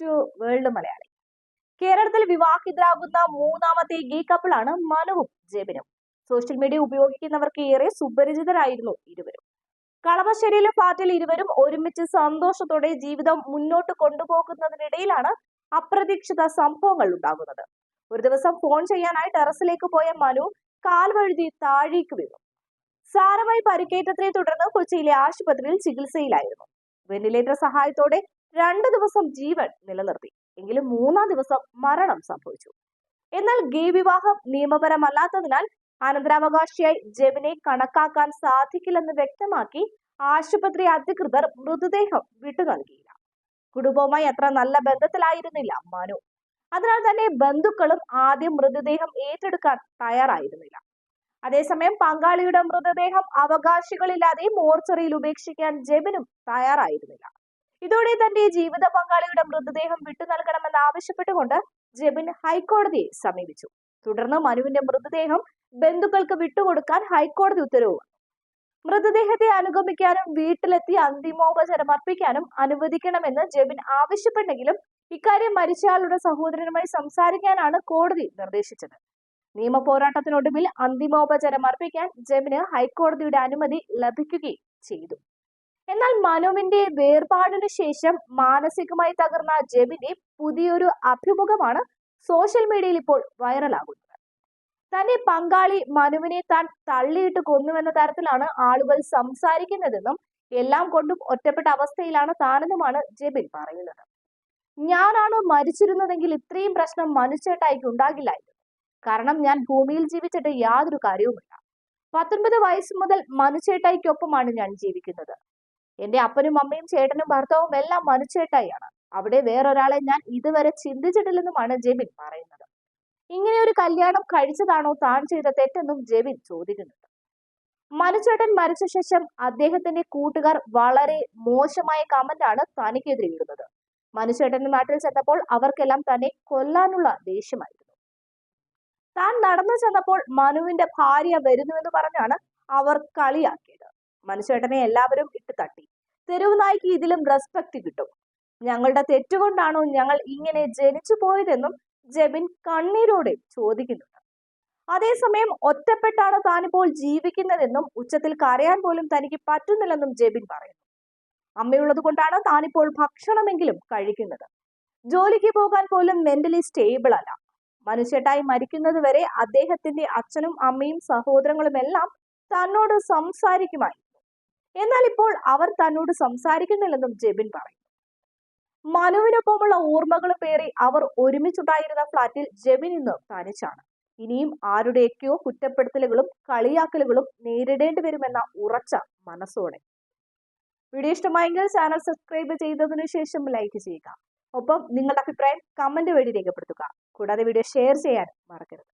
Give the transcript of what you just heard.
To world Malayali. കേരളത്തിൽ വിവാഹിതരാകുന്ന മൂന്നാമത്തെ ഗേ കപ്പിളാണ് മനുവും ജെബിനും. സോഷ്യൽ മീഡിയ ഉപയോഗിക്കുന്നവർക്ക് ഏറെ സുപരിചിതരായിരുന്നു ഇരുവരും. കളമശ്ശേരിയിലെ ഫ്ളാറ്റിൽ ഇരുവരും ഒരുമിച്ച് സന്തോഷത്തോടെ ജീവിതം മുന്നോട്ട് കൊണ്ടുപോകുന്നതിനിടയിലാണ് അപ്രതീക്ഷിത സംഭവങ്ങൾ ഉണ്ടാകുന്നത്. ഒരു ദിവസം ഫോൺ ചെയ്യാനായി ടെറസിലേക്ക് പോയ മനു കാൽ വഴുതി താഴേക്ക് വീണു. സാരമായി പരിക്കേറ്റതിനെ തുടർന്ന് കൊച്ചിയിലെ ആശുപത്രിയിൽ ചികിത്സയിലായിരുന്നു. വെന്റിലേറ്റർ സഹായത്തോടെ രണ്ടു ദിവസം ജീവൻ നിലനിർത്തി. എങ്കിലും മൂന്നാം ദിവസം മരണം സംഭവിച്ചു. എന്നാൽ ഗേ വിവാഹം നിയമപരമല്ലാത്തതിനാൽ അനന്തരാവകാശിയായി ജെബിനെ കണക്കാക്കാൻ സാധിക്കില്ലെന്ന് വ്യക്തമാക്കി ആശുപത്രി അധികൃതർ മൃതദേഹം വിട്ടു നൽകിയില്ല കുടുംബവുമായി അത്ര നല്ല ബന്ധത്തിലായിരുന്നില്ല മനു. അതിനാൽ തന്നെ ബന്ധുക്കളും ആദ്യം മൃതദേഹം ഏറ്റെടുക്കാൻ തയ്യാറായിരുന്നില്ല. അതേസമയം പങ്കാളിയുടെ മൃതദേഹം അവകാശികളില്ലാതെ മോർച്ചറിയിൽ ഉപേക്ഷിക്കാൻ ജെബിനും തയ്യാറായിരുന്നില്ല. ഇതോടെ തന്റെ ജീവിത പങ്കാളിയുടെ മൃതദേഹം വിട്ടു നൽകണമെന്ന് ആവശ്യപ്പെട്ടുകൊണ്ട് ജെബിൻ ഹൈക്കോടതിയെ സമീപിച്ചു. തുടർന്ന് മനുവിന്റെ മൃതദേഹം ബന്ധുക്കൾക്ക് വിട്ടുകൊടുക്കാൻ ഹൈക്കോടതി ഉത്തരവ്. മൃതദേഹത്തെ അനുഗമിക്കാനും വീട്ടിലെത്തി അന്തിമോപചാരം അർപ്പിക്കാനും അനുവദിക്കണമെന്ന് ജെബിൻ ആവശ്യപ്പെട്ടെങ്കിലും ഇക്കാര്യം മരിച്ചയാളുടെ സഹോദരനുമായി സംസാരിക്കാനാണ് കോടതി നിർദ്ദേശിച്ചത്. നിയമ പോരാട്ടത്തിനൊടുവിൽ അന്തിമോപചാരം അർപ്പിക്കാൻ ജെബിന് ഹൈക്കോടതിയുടെ അനുമതി ലഭിക്കുകയും ചെയ്തു. എന്നാൽ മനുവിന്റെ വേർപാടിനു ശേഷം മാനസികമായി തകർന്ന ജെബിന്റെ പുതിയൊരു അഭിമുഖമാണ് സോഷ്യൽ മീഡിയയിൽ ഇപ്പോൾ വൈറലാകുന്നത്. തന്റെ പങ്കാളി മനുവിനെ താൻ തള്ളിയിട്ട് കൊന്നുവെന്ന തരത്തിലാണ് ആളുകൾ സംസാരിക്കുന്നതെന്നും എല്ലാം കൊണ്ടും ഒറ്റപ്പെട്ട അവസ്ഥയിലാണ് താനെന്നുമാണ് ജെബിൻ പറയുന്നത്. ഞാനാണ് മരിച്ചിരുന്നതെങ്കിൽ ഇത്രയും പ്രശ്നം മനുച്ചേട്ടായിക്ക് ഉണ്ടാകില്ലായിരുന്നു കാരണം ഞാൻ ഭൂമിയിൽ ജീവിച്ചിട്ട് യാതൊരു കാര്യവുമില്ല. പത്തൊൻപത് വയസ്സ് മുതൽ മനുച്ചേട്ടായിക്കൊപ്പമാണ് ഞാൻ ജീവിക്കുന്നത്. എന്റെ അപ്പനും അമ്മയും ചേട്ടനും ഭർത്താവും എല്ലാം മനുച്ചേട്ടായിയാണ് അവിടെ വേറൊരാളെ ഞാൻ ഇതുവരെ ചിന്തിച്ചിട്ടില്ലെന്നുമാണ് ജെബിൻ പറയുന്നത്. ഇങ്ങനെ ഒരു കല്യാണം കഴിച്ചതാണോ താൻ ചെയ്ത തെറ്റെന്നും ജെബിൻ ചോദിക്കുന്നുണ്ട്. മനുചേട്ടൻ മരിച്ച ശേഷം അദ്ദേഹത്തിന്റെ കൂട്ടുകാർ വളരെ മോശമായ കമന്റാണ് തനിക്കെതിരെ ഇടുന്നത്. മനുചേട്ടന്റെ നാട്ടിൽ ചെന്നപ്പോൾ അവർക്കെല്ലാം തന്നെ കൊല്ലാനുള്ള ദേഷ്യമായിരുന്നു. താൻ നടന്നു ചെന്നപ്പോൾ മനുവിന്റെ ഭാര്യ വരുന്നുവെന്ന് പറഞ്ഞാണ് അവർ കളിയാക്കിയത് മനുചേട്ടനെ എല്ലാവരും ഇട്ട് തട്ടി. തെരുവ് നായ്ക്ക് ഇതിലും റെസ്പെക്ട് കിട്ടും. ഞങ്ങളുടെ തെറ്റുകൊണ്ടാണോ ഞങ്ങൾ ഇങ്ങനെ ജനിച്ചു പോയതെന്നും ജെബിൻ കണ്ണീരോടെ ചോദിക്കുന്നുണ്ട്. അതേസമയം ഒറ്റപ്പെട്ടാണ് താനിപ്പോൾ ജീവിക്കുന്നതെന്നും ഉച്ചത്തിൽ കരയാൻ പോലും തനിക്ക് പറ്റുന്നില്ലെന്നും ജെബിൻ പറയുന്നു. അമ്മയുള്ളത് കൊണ്ടാണ് താനിപ്പോൾ ഭക്ഷണമെങ്കിലും കഴിക്കുന്നത്. ജോലിക്ക് പോകാൻ പോലും മെന്റലി സ്റ്റേബിൾ അല്ല. മനുഷ്യട്ടായി മരിക്കുന്നത് വരെ അദ്ദേഹത്തിന്റെ അച്ഛനും അമ്മയും സഹോദരങ്ങളും എല്ലാം തന്നോട് സംസാരിക്കുമായിരുന്നു എന്നാൽ ഇപ്പോൾ അവർ തന്നോട് സംസാരിക്കുന്നില്ലെന്നും ജെബിൻ പറയും മനുവിനൊപ്പമുള്ള ഓർമ്മകൾ പേറി അവർ ഒരുമിച്ചുണ്ടായിരുന്ന ഫ്ളാറ്റിൽ ജെബിൻ ഇന്ന് തനിച്ചാണ്. ഇനിയും ആരുടെയൊക്കെയോ കുറ്റപ്പെടുത്തലുകളും കളിയാക്കലുകളും നേരിടേണ്ടി വരുമെന്ന ഉറച്ച മനസ്സോടെ. വീഡിയോ ഇഷ്ടമായെങ്കിൽ ചാനൽ സബ്സ്ക്രൈബ് ചെയ്തതിനു ശേഷം ലൈക്ക് ചെയ്യുക. ഒപ്പം നിങ്ങളുടെ അഭിപ്രായം കമന്റ് വഴി രേഖപ്പെടുത്തുക. കൂടാതെ വീഡിയോ ഷെയർ ചെയ്യാൻ മറക്കരുത്.